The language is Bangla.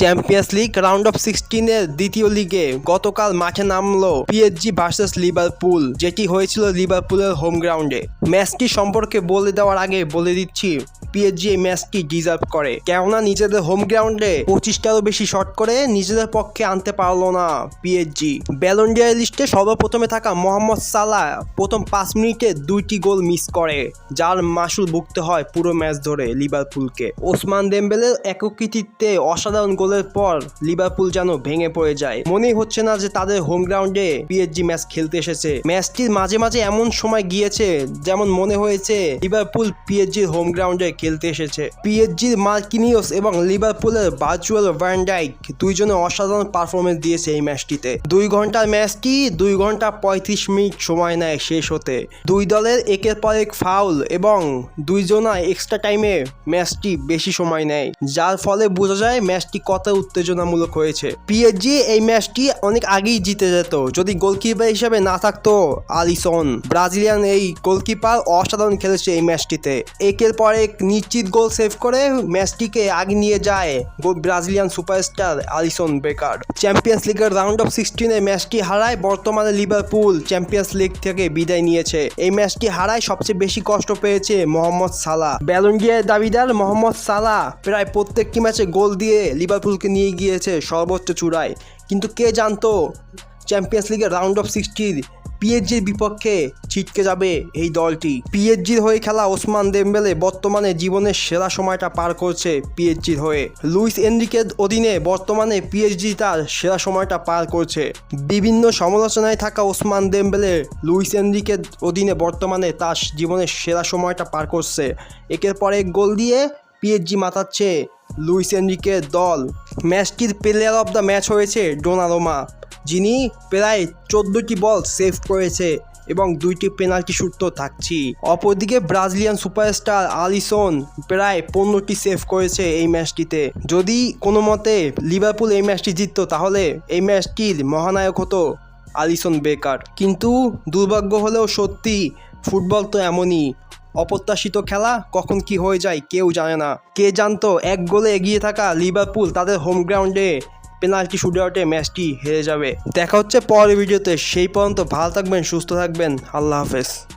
চ্যাম্পিয়ন্স লিগ রাউন্ড অফ সিক্সটিনের দ্বিতীয় লিগে গতকাল মাঠে নামলো পিএসজি ভার্সেস লিভারপুল যেটি হয়েছিল লিভারপুলের হোম গ্রাউন্ডে ম্যাচটি সম্পর্কে বলে দেওয়ার আগে বলে দিচ্ছি পিএসজি এই ম্যাচটি ডিজার্ভ করে? কেননা নিজেদের হোম গ্রাউন্ডে পঁচিশটারও বেশি শট করে নিজেদের পক্ষে আনতে পারল না পিএসজি। ব্যালন্ডিয়ার লিস্টে সর্বপ্রথমে থাকা মোহাম্মদ সালা প্রথম পাঁচ মিনিটে দুইটি গোল মিস করে, যার মাসুল ভুগতে হয় পুরো ম্যাচ ধরে লিভারপুলকে। ওসমান দেম্বেলের একক কৃতিত্বে অসাধারণ গোলের পর লিভারপুল যেন ভেঙে পড়ে যায়। মনেই হচ্ছে না যে তাদের হোম গ্রাউন্ডে পিএসজি ম্যাচ খেলতে এসেছে। ম্যাচটির মাঝে মাঝে এমন সময় গিয়েছে, যেমন মনে হয়েছে, লিভারপুল পিএসজির হোম গ্রাউন্ডে খেলতে এসেছে। পিএসজির মার্কিনিওস এবং লিভারপুলের ভার্চুয়াল ভ্যান্ডাইক দুইজনে অসাধারণ পারফরমেন্স দিয়েছে এই ম্যাচটিতে দুই ঘণ্টার ম্যাচটি দুই ঘণ্টা পঁয়ত্রিশ মিনিট সময় নেয় শেষ হতে। দুই দলের একের পর এক ফাউল এবং দুইজনা এক্সট্রা টাইমে ম্যাচটি বেশি সময় নেয়। যার ফলে বোঝা যায় ম্যাচটি কত উত্তেজনামূলক হয়েছে। পিএসজি এই ম্যাচটি অনেক আগেই জিতে যেত। যদি গোলকিপার হিসেবে না থাকতো আলিসন ব্রাজিলিয়ান এই গোলকিপার অসাধারণ খেলেছে এই ম্যাচটিতে একের পর এক নিশ্চিত গোল সেভ করে ম্যাচটিকে আগে নিয়ে যায় Brazilian superstar Alisson Becker. Champions লিগের রাউন্ড অফ সিক্সটিনে ম্যাচটি হারায় বর্তমানে লিভারপুল চ্যাম্পিয়ন্স লিগ থেকে বিদায় নিয়েছে। এই ম্যাচটি হারায় সবচেয়ে বেশি কষ্ট পেয়েছে মোহাম্মদ সালা ব্যালন্ডিয়ার দাবিদার মোহাম্মদ সালা প্রায় প্রত্যেকটি ম্যাচে গোল দিয়ে লিভারপুলকে নিয়ে গিয়েছে সর্বোচ্চ চূড়ায়। কিন্তু কে জানতো চ্যাম্পিয়ন্স লিগের রাউন্ড অফ সিক্সটির পিএসজির বিপক্ষে ছিটকে যাবে এই দলটি। পিএসজির হয়ে খেলা ওসমান দেমবেলে বর্তমানে জীবনের সেরা সময়টা পার করছে পিএসজির হয়ে। লুইস এনরিকের অধীনে বর্তমানে পিএসজি তার সেরা সময়টা পার করছে। বিভিন্ন সমালোচনায় থাকা ওসমান দেমবেলে লুইস এনরিকের অধীনে বর্তমানে তার জীবনের সেরা সময়টা পার করছে। একের পর এক গোল দিয়ে পিএসজি মাতাচ্ছে লুইস এনরিকের দল। ম্যাচটির প্লেয়ার অফ দ্য ম্যাচ হয়েছে ডোনারোমা যিনি প্রায় চোদ্দোটি বল সেভ করেছে এবং দুইটি পেনাল্টি শুট তো থাকছি অপরদিকে ব্রাজিলিয়ান সুপারস্টার আলিসন প্রায় পনেরোটি সেভ করেছে এই ম্যাচটিতে। যদি কোনো মতে লিভারপুল এই ম্যাচটি জিততো, তাহলে এই ম্যাচটির মহানায়ক হতো আলিসন বেকার। কিন্তু দুর্ভাগ্য হলেও সত্যি ফুটবল তো এমনই। অপ্রত্যাশিত খেলা কখন কি হয়ে যায় কেউ জানে না। কে জানতো, এক গোলে এগিয়ে থাকা লিভারপুল তাদের হোম গ্রাউন্ডে পেনাল্টি শুট আউটে ম্যাচটি হেরে যাবে। দেখা হচ্ছে পরের ভিডিওতে। সেই পর্যন্ত ভালো থাকবেন, সুস্থ থাকবেন। আল্লাহ হাফেজ।